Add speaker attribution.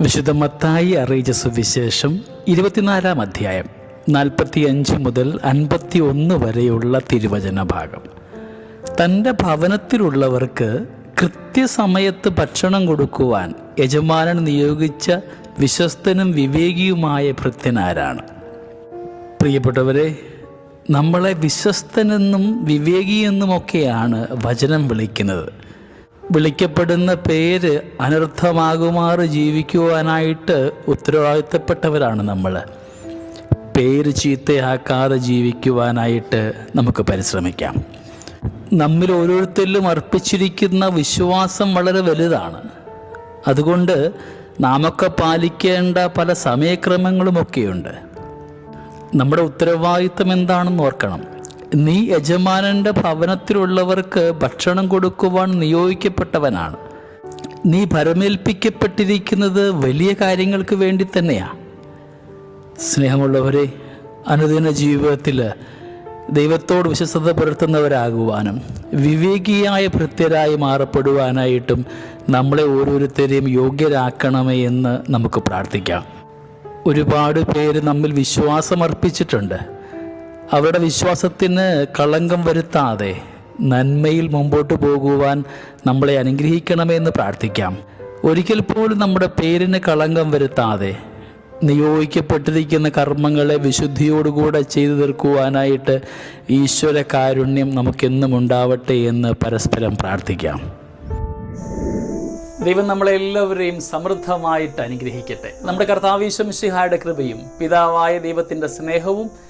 Speaker 1: വിശുദ്ധ മത്തായി അറിയിച്ച സുവിശേഷം ഇരുപത്തിനാലാം അധ്യായം നാൽപ്പത്തിയഞ്ച് മുതൽ അൻപത്തി ഒന്ന് വരെയുള്ള തിരുവചന ഭാഗം തന്റെ ഭവനത്തിലുള്ളവർക്ക് കൃത്യസമയത്ത് ഭക്ഷണം കൊടുക്കുവാൻ യജമാനൻ നിയോഗിച്ച വിശ്വസ്തനും വിവേകിയുമായ ഭൃത്യനാരാണ്. പ്രിയപ്പെട്ടവരെ നമ്മളെ വിശ്വസ്തനെന്നും വിവേകിയെന്നുമൊക്കെയാണ് വചനം വിളിക്കുന്നത്. വിളിക്കപ്പെടുന്ന പേര് അനർത്ഥമാകുമാറ് ജീവിക്കുവാനായിട്ട് ഉത്തരവാദിത്തപ്പെട്ടവരാണ് നമ്മൾ. പേര് ചീത്തയാക്കാതെ ജീവിക്കുവാനായിട്ട് നമുക്ക് പരിശ്രമിക്കാം. നമ്മിൽ ഓരോരുത്തരിലും അർപ്പിച്ചിരിക്കുന്ന വിശ്വാസം വളരെ വലുതാണ്. അതുകൊണ്ട് നാമൊക്കെ പാലിക്കേണ്ട പല സമയക്രമങ്ങളുമൊക്കെയുണ്ട് നമ്മുടെ ഉത്തരവാദിത്തം എന്താണെന്ന് ഓർക്കണം. നീ യജമാനന്റെ ഭവനത്തിലുള്ളവർക്ക് ഭക്ഷണം കൊടുക്കുവാൻ നിയോഗിക്കപ്പെട്ടവനാണ്. നീ ഭരമേൽപ്പിക്കപ്പെട്ടിരിക്കുന്നത് വലിയ കാര്യങ്ങൾക്ക് വേണ്ടി തന്നെയാണ് സ്നേഹമുള്ളവരെ അനുദിന ജീവിതത്തിൽ ദൈവത്തോട് വിശ്വസത പുലർത്തുന്നവരാകുവാനും വിവേകിയായ ഭൃത്യരായി മാറപ്പെടുവാനായിട്ടും നമ്മളെ ഓരോരുത്തരെയും യോഗ്യരാക്കണമേ എന്ന് നമുക്ക് പ്രാർത്ഥിക്കാം. ഒരുപാട് പേര് നമ്മിൽ വിശ്വാസമർപ്പിച്ചിട്ടുണ്ട്. അവരുടെ വിശ്വാസത്തിന് കളങ്കം വരുത്താതെ നന്മയിൽ മുമ്പോട്ട് പോകുവാൻ നമ്മളെ അനുഗ്രഹിക്കണമെന്ന് പ്രാർത്ഥിക്കാം. ഒരിക്കൽ പോലും നമ്മുടെ പേരിന് കളങ്കം വരുത്താതെ നിയോഗിക്കപ്പെട്ടിരിക്കുന്ന കർമ്മങ്ങളെ വിശുദ്ധിയോടുകൂടെ ചെയ്തു തീർക്കുവാനായിട്ട് ഈശ്വര കാരുണ്യം നമുക്കെന്നും ഉണ്ടാവട്ടെ എന്ന് പരസ്പരം പ്രാർത്ഥിക്കാം. ദൈവം നമ്മളെല്ലാവരെയും സമൃദ്ധമായിട്ട് അനുഗ്രഹിക്കട്ടെ. നമ്മുടെ കർത്താവീശ്വംശിഹായുടെ കൃപയും പിതാവായ ദൈവത്തിന്റെ സ്നേഹവും